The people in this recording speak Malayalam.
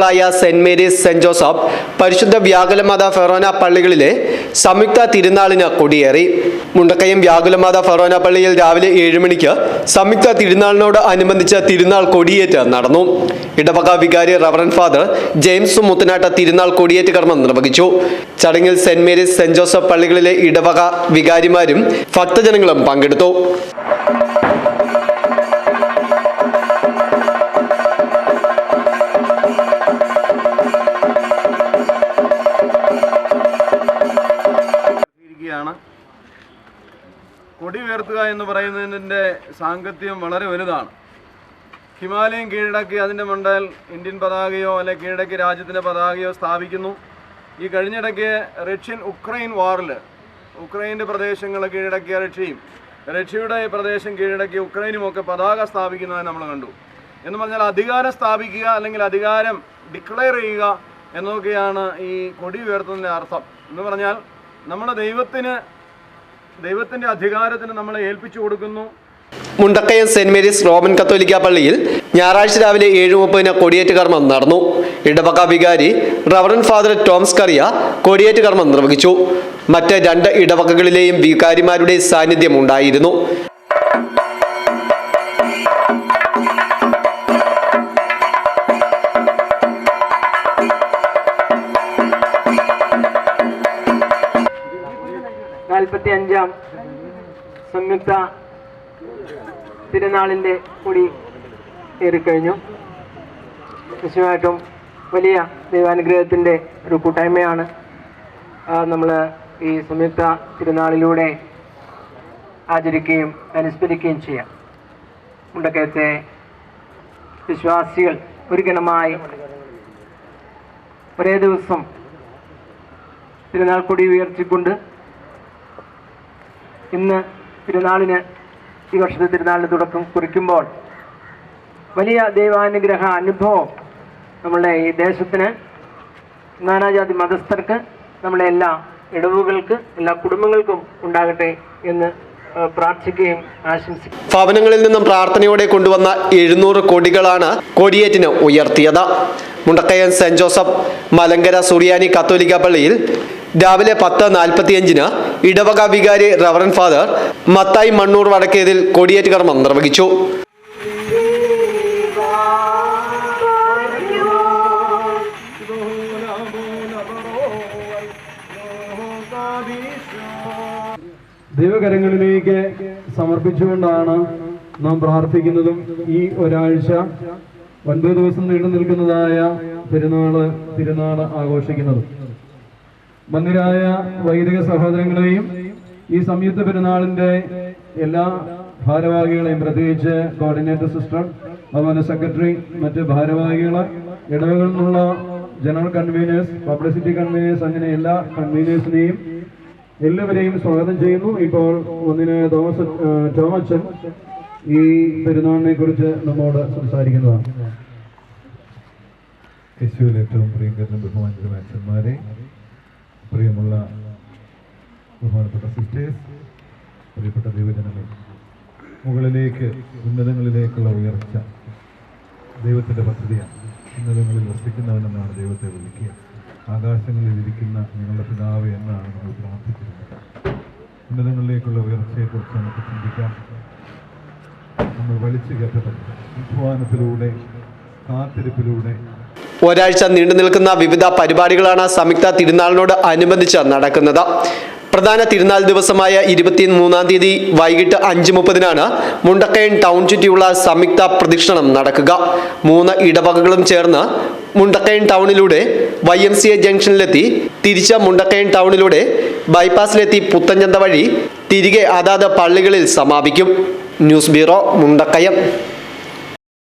ായ സെന്റ് മേരീസ് സെന്റ് ജോസഫ് പരിശുദ്ധ വ്യാകുലമാത ഫെറോന പള്ളികളിലെ സംയുക്ത തിരുനാളിന് കൊടിയേറി. മുണ്ടക്കയം വ്യാകുലമാത ഫെറോന പള്ളിയിൽ രാവിലെ ഏഴ് മണിക്ക് സംയുക്ത തിരുനാളിനോട് അനുബന്ധിച്ച് തിരുനാൾ കൊടിയേറ്റ് നടന്നു. ഇടവക വികാരി റവറൻ ഫാദർ ജെയിംസ് മുത്തനാട്ട തിരുനാൾ കൊടിയേറ്റ് കർമ്മം നിർവഹിച്ചു. ചടങ്ങിൽ സെന്റ് മേരീസ് സെന്റ് ജോസഫ് പള്ളികളിലെ ഇടവക വികാരിമാരും ഭക്തജനങ്ങളും പങ്കെടുത്തു. ഇരിക്കുകയാണ് കൊടി ഉയർത്തുക എന്ന് പറയുന്നതിന്റെ സാങ്കത്യം വളരെ വലുതാണ്. ഹിമാലയം കീഴടക്കി അതിന്റെ മണ്ടയിൽ ഇന്ത്യൻ പതാകയോ അല്ലെ കീഴടക്കി രാജ്യത്തിന്റെ പതാകയോ സ്ഥാപിക്കുന്നു. ഈ കഴിഞ്ഞിടയ്ക്ക് റഷ്യൻ ഉക്രൈൻ വാറിൽ ഉക്രൈന്റെ പ്രദേശങ്ങൾ കീഴടക്കിയ റഷ്യയും റഷ്യയുടെ പ്രദേശം കീഴടക്കിയ ഉക്രൈനും ഒക്കെ പതാക സ്ഥാപിക്കുന്നതായി നമ്മൾ കണ്ടു. എന്ന് പറഞ്ഞാൽ അധികാരം സ്ഥാപിക്കുക അല്ലെങ്കിൽ അധികാരം ഡിക്ലെയർ ചെയ്യുക എന്നൊക്കെയാണ് ഈ കൊടി ഉയർത്തുന്നതിന്റെ അർത്ഥം. എന്ന് പറഞ്ഞാൽ നമ്മുടെ ദൈവത്തിന് ദൈവത്തിന്റെ അധികാരത്തിന് നമ്മളെ ഏൽപ്പിച്ചു കൊടുക്കുന്നു. മുണ്ടക്കയം സെന്റ് മേരീസ് റോമൻ കത്തോലിക്ക പള്ളിയിൽ ഞായറാഴ്ച രാവിലെ ഏഴ് മുപ്പതിന് കൊടിയേറ്റ് കർമ്മം നടന്നു. ഇടവക വികാരി റവറൻ ഫാദർ ടോംസ് കറിയ കൊടിയേറ്റ് കർമ്മം നിർവഹിച്ചു. മറ്റ് രണ്ട് ഇടവകകളിലെയും വികാരിമാരുടെ സാന്നിധ്യം ഉണ്ടായിരുന്നു. നാൽപ്പത്തി അഞ്ചാം സംയുക്ത തിരുനാളിന്റെ കൂടി ഏറിക്കഴിഞ്ഞു. നിശ്ചയമായിട്ടും വലിയ ദൈവാനുഗ്രഹത്തിന്റെ ഒരു കൂട്ടായ്മയാണ്. നമ്മൾ ഈ സംയുക്ത തിരുനാളിലൂടെ ആചരിക്കുകയും അനുസ്മരിക്കുകയും ചെയ്യാം. മുണ്ടക്കയത്തെ വിശ്വാസികൾ ഒരു ഗണമായി ഒരേ ദിവസം തിരുനാൾ കൊടി ഉയർത്തിക്കൊണ്ട് ഇന്ന് തിരുനാളിന് ഈ വർഷത്തെ തിരുനാളിന് തുടക്കം കുറിക്കുമ്പോൾ വലിയ ദൈവാനുഗ്രഹ അനുഭവം നമ്മളുടെ ഈ ദേശത്തിന് നാനാജാതി മതസ്ഥർക്ക് നമ്മളെ എല്ലാ ഇടവുകൾക്ക് എല്ലാ കുടുംബങ്ങൾക്കും ഉണ്ടാകട്ടെ എന്ന് പ്രാർത്ഥിക്കുകയും ഭവനങ്ങളിൽ നിന്നും പ്രാർത്ഥനയോടെ കൊണ്ടുവന്ന എഴുന്നൂറ് കൊടികളാണ് കൊടിയേറ്റിന് ഉയർത്തിയത്. മുണ്ടക്കയൻ സെന്റ് ജോസഫ് മലങ്കര സുറിയാനി കത്തോലിക്ക പള്ളിയിൽ രാവിലെ പത്ത് നാൽപ്പത്തിയഞ്ചിന് ഇടവക വികാരി റവറൻ ഫാദർ മത്തായി മണ്ണൂർ വടക്കേതിൽ കൊടിയേറ്റ് കർമ്മം നിർവഹിച്ചു. ദൈവകരങ്ങളിലേക്ക് സമർപ്പിച്ചുകൊണ്ടാണ് നാം പ്രാർത്ഥിക്കുന്നതും ഈ ഒരാഴ്ച ഒൻപത് ദിവസം നീണ്ടു നിൽക്കുന്നതായ പെരുന്നാൾ തിരുനാൾ ആഘോഷിക്കുന്നതും. മന്ദിരായ വൈദിക സഹോദരങ്ങളെയും ഈ സംയുക്ത പെരുന്നാളിന്റെ എല്ലാ ഭാരവാഹികളെയും പ്രത്യേകിച്ച് കോർഡിനേറ്റർ സിസ്റ്റർ അതുപോലെ സെക്രട്ടറി മറ്റ് ഭാരവാഹികൾ ഇടവകളിൽ നിന്നുള്ള ജനറൽ കൺവീനേഴ്സ് പബ്ലിസിറ്റി കൺവീനേഴ്സ് അങ്ങനെ എല്ലാ കൺവീനേഴ്സിനെയും എല്ലാവരെയും സ്വാഗതം ചെയ്യുന്നു. ഇപ്പോൾ ഒന്നിന് തോമസ് ടോമച്ചൻ ഈ പെരുന്നാളിനെ കുറിച്ച് നമ്മോട് സംസാരിക്കുന്നതാണ്. ഏറ്റവും പ്രിയങ്കരനും ബഹുമാനിതരും അച്ഛന്മാരെ പ്രിയമുള്ള ബഹുമാനപ്പെട്ട സിസ്റ്റേഴ്സ് പ്രിയപ്പെട്ട ദൈവജനങ്ങൾ മുകളിലേക്ക് ഉന്നതങ്ങളിലേക്കുള്ള ഉയർച്ച ദൈവത്തിന്റെ പദ്ധതിയാണ്. ഉന്നതങ്ങളിൽ വസിക്കുന്നവനെന്നാണ് ദൈവത്തെ വിളിക്കുക. ആകാശങ്ങളിൽ ഇരിക്കുന്ന നിങ്ങളുടെ പിതാവ് എന്നാണ് നമ്മൾ പ്രാർത്ഥിച്ചിരുന്നത്. ഉന്നതങ്ങളിലേക്കുള്ള ഉയർച്ചയെക്കുറിച്ച് നമുക്ക് ചിന്തിക്കാം. നമ്മൾ വലിച്ചു കയറ്റപ്പെട്ടു അധ്വാനത്തിലൂടെ കാത്തിരിപ്പിലൂടെ ഒരാഴ്ച നീണ്ടു നിൽക്കുന്ന വിവിധ പരിപാടികളാണ് സംയുക്ത തിരുനാളിനോട് അനുബന്ധിച്ച് നടക്കുന്നത്. പ്രധാന തിരുനാൾ ദിവസമായ ഇരുപത്തി മൂന്നാം തീയതി വൈകിട്ട് അഞ്ച് മുപ്പതിനാണ് മുണ്ടക്കയൻ ടൗൺ ചുറ്റിയുള്ള സംയുക്ത പ്രദക്ഷിണം നടക്കുക. മൂന്ന് ഇടവകകളും ചേർന്ന് മുണ്ടക്കയൻ ടൗണിലൂടെ വൈ എം സി എ ജംഗ്ഷനിലെത്തി തിരിച്ച് മുണ്ടക്കയൻ ടൗണിലൂടെ ബൈപ്പാസിലെത്തി പുത്തഞ്ചന്ത വഴി തിരികെ അതാത് പള്ളികളിൽ സമാപിക്കും. News bureau Mundakayam.